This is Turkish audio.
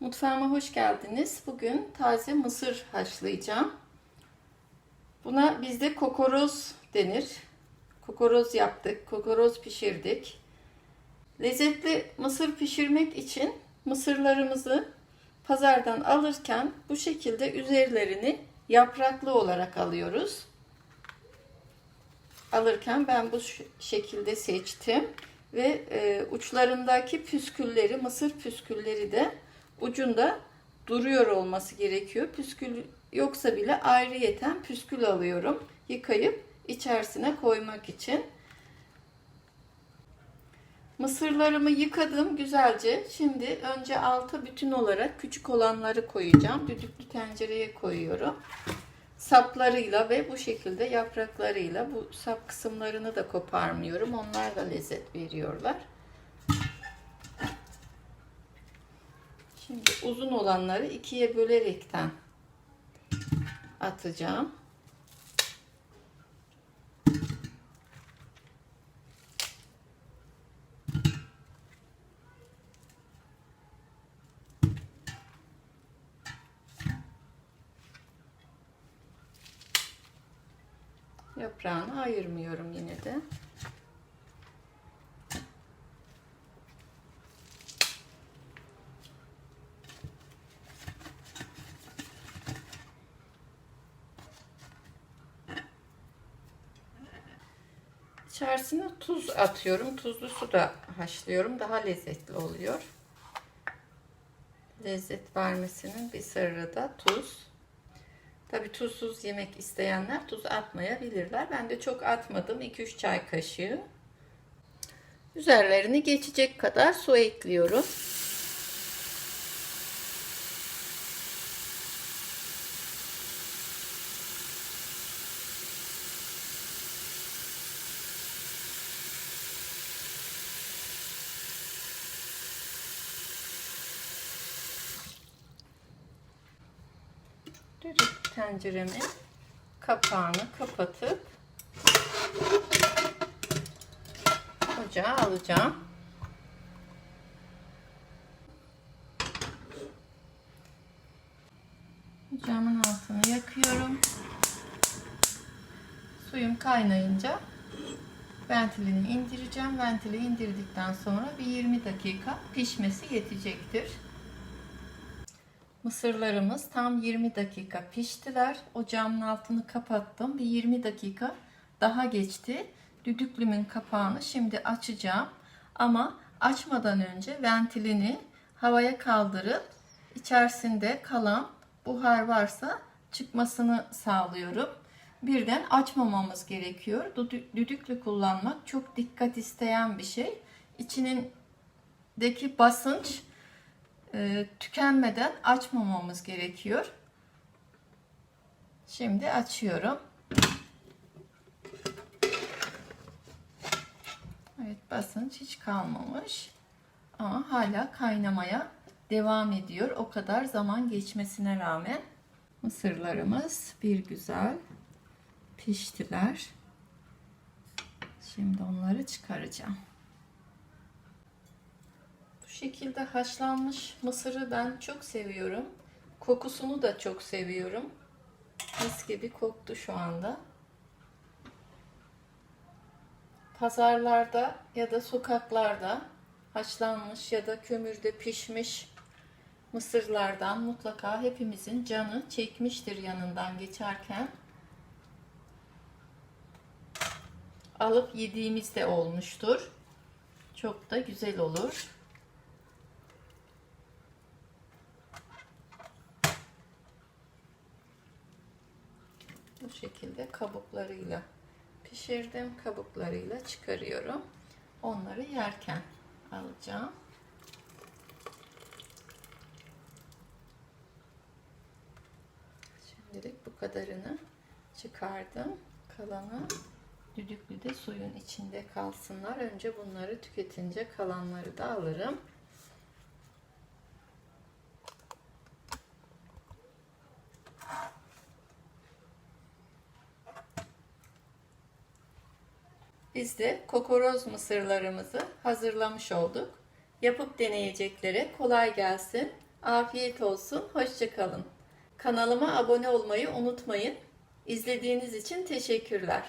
Mutfağıma hoş geldiniz. Bugün taze mısır haşlayacağım. Buna bizde kokoroz denir. Kokoroz yaptık, kokoroz pişirdik. Lezzetli mısır pişirmek için mısırlarımızı pazardan alırken bu şekilde üzerlerini yapraklı olarak alıyoruz. Alırken ben bu şekilde seçtim ve e, uçlarındaki püskülleri, mısır püskülleri de ucunda duruyor olması gerekiyor. Püskül yoksa bile ayrıyeten püskül alıyorum. Yıkayıp içerisine koymak için. Mısırlarımı yıkadım güzelce. Şimdi önce alta bütün olarak küçük olanları koyacağım. Düdüklü tencereye koyuyorum. Saplarıyla ve bu şekilde yapraklarıyla bu sap kısımlarını da koparmıyorum. Onlar da lezzet veriyorlar. Şimdi uzun olanları ikiye bölerekten atacağım. Yaprağını ayırmıyorum yine de. İçerisine tuz atıyorum. Tuzlu su da haşlıyorum. Daha lezzetli oluyor. Lezzet vermesinin bir sırrı da tuz. Tabi tuzsuz yemek isteyenler tuz atmayabilirler. Ben de çok atmadım. 2-3 çay kaşığı. Üzerlerini geçecek kadar su ekliyorum. Tenceremin kapağını kapatıp ocağa alacağım. Ocağımın altını yakıyorum. Suyum kaynayınca ventilini indireceğim. Ventili indirdikten sonra bir 20 dakika pişmesi yetecektir. Mısırlarımız tam 20 dakika piştiler. Ocağımın altını kapattım. Bir 20 dakika daha geçti. Düdüklümün kapağını şimdi açacağım. Ama açmadan önce ventilini havaya kaldırıp içerisinde kalan buhar varsa çıkmasını sağlıyorum. Birden açmamamız gerekiyor. Düdüklü kullanmak çok dikkat isteyen bir şey. İçindeki basınç e, tükenmeden açmamamız gerekiyor. Şimdi açıyorum. Evet basınç hiç kalmamış. Ama hala kaynamaya devam ediyor. O kadar zaman geçmesine rağmen mısırlarımız bir güzel piştiler. Şimdi onları çıkaracağım. Şekilde haşlanmış mısırı ben çok seviyorum. Kokusunu da çok seviyorum. Mis gibi koktu şu anda. Pazarlarda ya da sokaklarda haşlanmış ya da kömürde pişmiş mısırlardan mutlaka hepimizin canı çekmiştir yanından geçerken. Alıp yediğimiz de olmuştur. Çok da güzel olur. Şekilde kabuklarıyla pişirdim. Kabuklarıyla çıkarıyorum. Onları yerken alacağım. Şimdilik bu kadarını çıkardım. Kalanı düdüklüde suyun içinde kalsınlar. Önce bunları tüketince kalanları da alırım. Biz de kokoroz mısırlarımızı hazırlamış olduk. Yapıp deneyeceklere kolay gelsin. Afiyet olsun. Hoşçakalın. Kanalıma abone olmayı unutmayın. İzlediğiniz için teşekkürler.